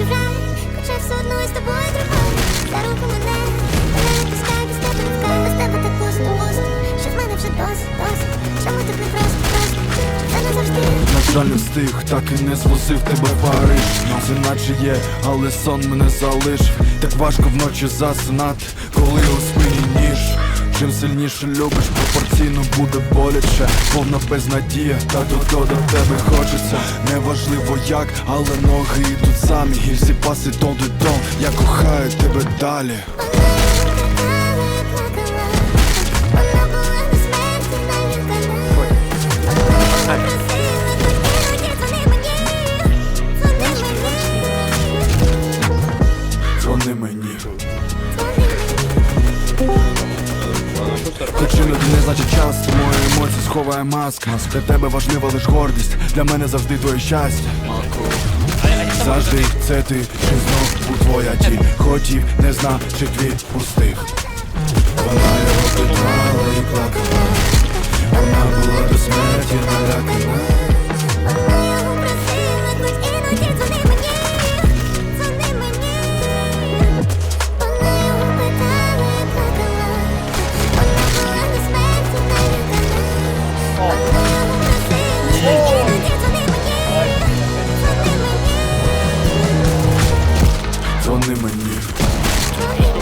рай, хоча все одно із тобою тримаю За руку мене, мене не пускай, без тебе не Без тебе так пусто, пусто, що в мене вже досить, досить. Чому так не просто, просто, це не завжди. На жаль, не встиг, так і не звозив тебе Париж Це наче є, але сон мене залишив. Так важко вночі засинати, коли у спині ніж Чим сильніше любиш, пропорційно буде боляче Повна безнадія, та до до тебе хочеться. Неважливо як, але ноги йдуть самі І всі паси тон до тон, я кохаю тебе далі Причин ти не значить час, мої емоції сховає маска. Для тебе важлива лиш гордість, для мене завжди твоє щастя. Завжди це ти, чи знов у твоя ті Хотів, не значить чи Thank you.